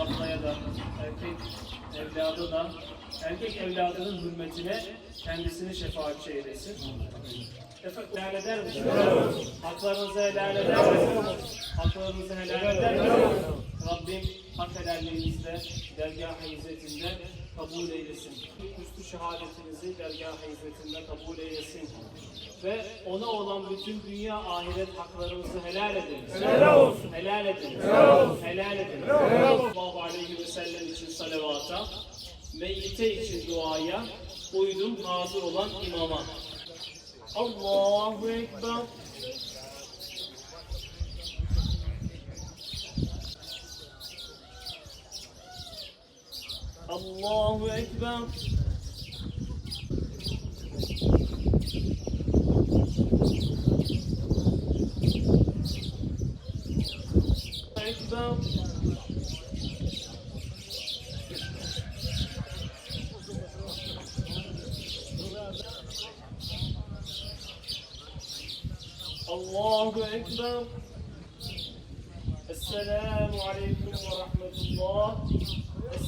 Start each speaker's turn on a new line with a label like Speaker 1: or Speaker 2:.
Speaker 1: erkek evladına, erkek evladının hürmetine kendisini şefaatçi eylesin. Efendim, helal eder misiniz? Haklarınızı helal eder misiniz? Haklarınızı helal eder misiniz? Rabbim hak helalliğinizde, dergâh-ı izzetinde kabul eylesin. Üstü şehadetinizi dergâh-ı izzetinde kabul eylesin. Ve ona olan bütün dünya ahiret haklarınızı helal ediniz. Helal olsun. Helal ediniz. Helal olsun. Helal ediniz. Sallallahu aleyhi ve sellem için salavata, meyyite için duaya, uydum hazır olan imama. Allahu Ekber. Allahu Ekber. Ekber. Allahu Ekber. Esselamu Aleyküm ve Rahmetullah.